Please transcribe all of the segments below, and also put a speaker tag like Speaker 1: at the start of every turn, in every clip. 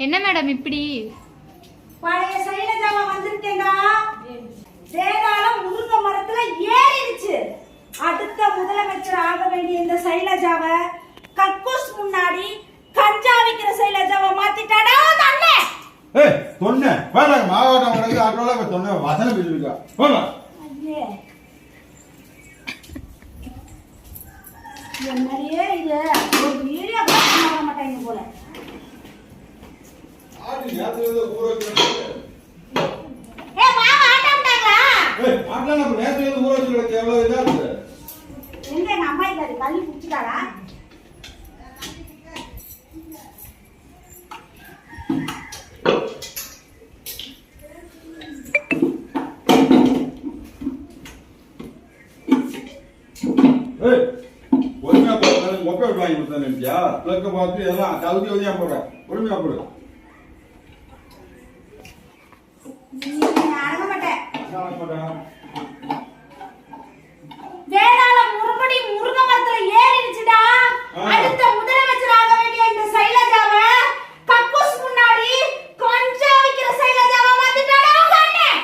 Speaker 1: என்ன மேடம் இப்படி?
Speaker 2: பழைய சைலஜாவா வந்திருக்கேன்டா. வேதாளம் முருங்க மரத்துல ஏறிடுச்சு. அடுத்த முதலமைச்சர் ஆக வேண்டிய இந்த சைலஜாவை கக்கூஸ் முன்னாடி கஞ்சா விக்கிற சைலஜாவை மாத்திட்டாடா அண்ணன்
Speaker 3: ஏய் தொன்ன. வேண்டாங்க மாவட்டம் வரைக்கும் ஆட்டோல தொன்ன வசனம் பேசிருக்கா போங்க.
Speaker 2: ஐயே. என்னடியே இது ஒரு வீடியோ பண்ண மாட்டாங்க போல.
Speaker 3: ஆடி நேரத்துல இருந்து ஊற வச்சிருக்கீங்க.
Speaker 2: ஏ மாமா ஆட்ட விட்டாங்களா
Speaker 3: ஏய் ஆட்டலாம் நம்ம நேரத்துல இருந்து ஊற வச்சிருக்க எவ்வளவு இதா இருக்கு
Speaker 2: எங்க எங்க அம்மா இல்லாது கல்வி குடிச்சுட்டாரா?
Speaker 3: ஏய் பொறுமையா போடு. மொப்பை விட்டு வாங்கி கொடுத்தேன் நினைச்சியா பிளக்க பார்த்து எல்லாம் கவுத்தி வந்தியா போடுறேன் பொறுமையா போடு.
Speaker 2: மாட்டேன்
Speaker 3: அதான் போட்டேன்.
Speaker 2: வேளாளம் முறுபடி முருங்க மரத்துல ஏறிடுச்சுடா.
Speaker 3: ஆ.
Speaker 2: அடுத்த முதலமைச்சர் ஆக வேண்டிய இந்த சைலஜாவ கக்கூஸ் முன்னாடி கொஞ்சம் விக்கிற சைலஜாவ மாத்திட்டாடா உங்க அண்ணன்.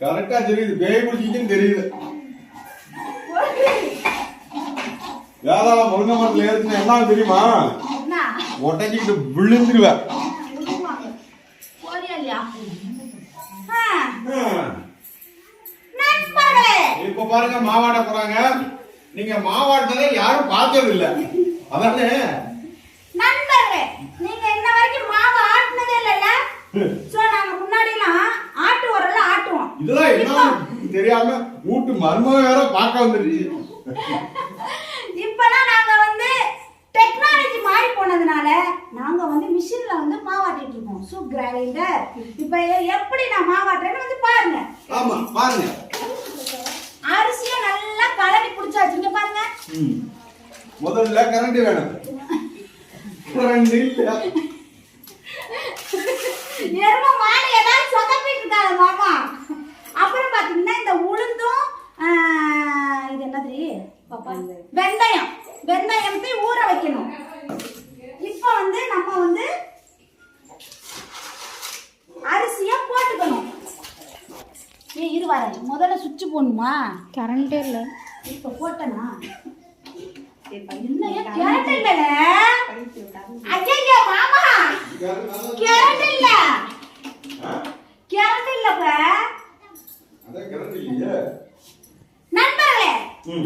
Speaker 3: கரெக்டா தெரியுது. பேய் பிடிச்சிக்கின்னு தெரியுது. வேதாளம் முருங்கை மரத்துல ஏறிச்சுன்னா என்ன தெரியுமா? ஒட்டஞ்சிக்கிட்டு விழுந்துருவேன். இப்ப பாருங்க மாவாட்ட போறாங்க. நீங்க மாவாட்டதை யாரும் பார்த்தது இல்ல அதானே?
Speaker 2: நண்பர்களே நீங்க இன்ன வரைக்கும் மாவு ஆட்டுனதே இல்லைல்ல? சோ நாங்க முன்னாடி எல்லாம் ஆட்டு உரல்ல ஆட்டுவோம்.
Speaker 3: இதெல்லாம் என்ன தெரியாம வீட்டு மருமக வேற பார்க்க வந்துருச்சு.
Speaker 2: இப்பெல்லாம் நாங்க வந்து டெக்னாலஜி மாறி போனதுனால நாங்க வந்து மிஷின்ல வந்து மாவாட்டிட்டு இருக்கோம். சோ கிரைண்டர் இப்ப எப்படி நான் மாவாட்டுறேன்னு வந்து பாருங்க.
Speaker 3: ஆமா பாருங்க
Speaker 2: அரிசியை நல்லா கலரி புடிச்சாச்சு இங்க பாருங்க
Speaker 3: ம். முதல்ல கரண்ட் வேணும். கரண்ட் இல்ல.
Speaker 2: எரும மாடு ஏதாவது சொதப்பிட்டு இருக்காங்க மாமா அப்புறம் பாத்தீங்கன்னா இந்த உளுந்தும் இது என்னது? பாப்பா வெந்தயம். வெந்தயத்தை ஊற வைக்கணும். இப்போ வந்து நம்ம வந்து அரிசியை போட்டுக்கணும். ஏ இரு வரேன். முதல்ல சுவிட்ச் போடணுமா?
Speaker 1: கரண்டே இல்லை.
Speaker 2: இப்போ போட்டனா?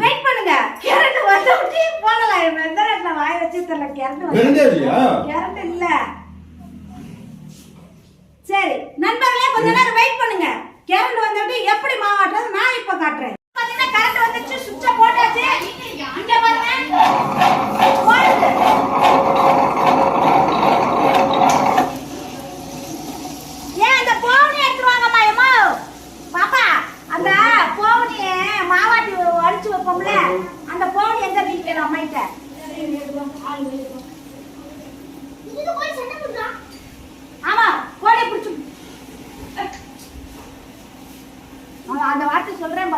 Speaker 2: வெயிட் பண்ணுங்க. கேரட் வந்து விட்டு போகலாம் வெந்தரட்ல வாய் வச்சு தெரியல கேரட் இல்ல. சரி நண்பர்களே கொஞ்ச நேரம் வெயிட் பண்ணுங்க. கேரட் வந்துட்டு எப்படி மாவாட்டுறது நான் இப்ப காட்டுறேன். பாத்தீங்கன்னா கரண்ட் வந்துச்சு சுவிட்ச போட்டாச்சு.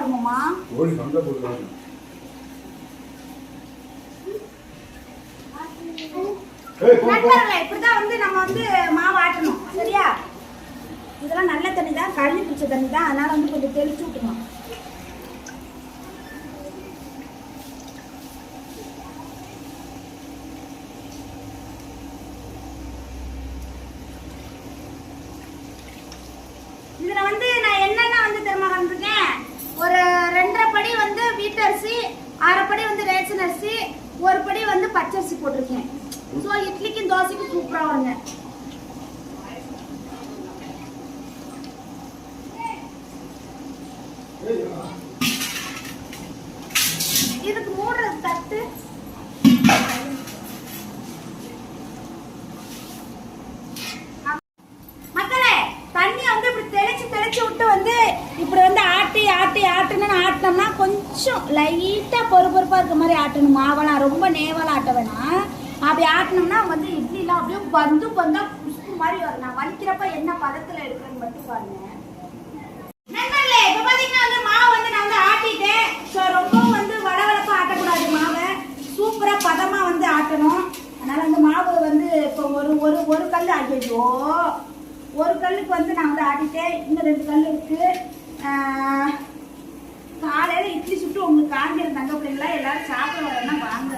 Speaker 2: பாருங்கம்மா
Speaker 3: ஓடி சண்டை போடுறாங்க ஏய் போ போ
Speaker 2: நண்பர்களே இப்படிதான் வந்து நம்ம வந்து மாவு ஆட்டணும். சரியா? இதெல்லாம் நல்ல தண்ணி தான் கழுவி பிடிச்ச தண்ணி தான் அதனால வந்து கொஞ்சம் தெளிச்சு விட்டுக்கணும் இதுல வந்து நான் என்னென்ன வந்து தெரியுமா வந்திருக்கேன் ஒரு ரெண்டரை படி வந்து வீட்டரிசி அரை படி வந்து ரேஷன் அரிசி ஒரு படி வந்து பச்சரிசி போட்டிருக்கேன். ஸோ இட்லிக்கும் தோசைக்கும் சூப்பராக வருங்க. இதுக்கு மூடுறது தட்டு. மக்களே தண்ணி வந்து இப்படி தெளிச்சு தெளிச்சு விட்டு வந்து இப்படி வந்து ஆட்டி ஆட்டி ஆட்டணும்னு ஆட்டினோம்னா கொஞ்சம் லைட்டாக பொறு பொறுப்பா இருக்க மாதிரி ஆட்டணும். மாவெல்லாம் ரொம்ப நேவலாக ஆட்ட வேணாம். அப்படி ஆட்டினோம்னா வந்து இட்லிலாம் அப்படியே பந்து பந்தா குஷ்பு மாதிரி வரும். நான் வலிக்கிறப்ப என்ன பதத்தில் எடுக்கிறேன்னு மட்டும் பாருங்க. நண்பர்களே இப்ப பாத்தீங்கன்னா வந்து மாவு வந்து நான் வந்து ஆட்டிட்டேன். ஸோ ரொம்பவும் வந்து வளவளப்பா ஆட்டக்கூடாது மாவை. சூப்பராக பதமாக வந்து ஆட்டணும். அதனால் அந்த மாவு வந்து இப்போ ஒரு ஒரு ஒரு கல் ஆகியோ ஒரு கல்லுக்கு வந்து நான் வந்து ஆட்டிட்டேன். இன்னும் ரெண்டு கல் இருக்குது காலையில் இட்லி சுட்டு உங்களுக்கு காஞ்சிருந்தாங்க பிள்ளைங்களா? எல்லாரும் சாப்பிட வரேன்னா வாங்க.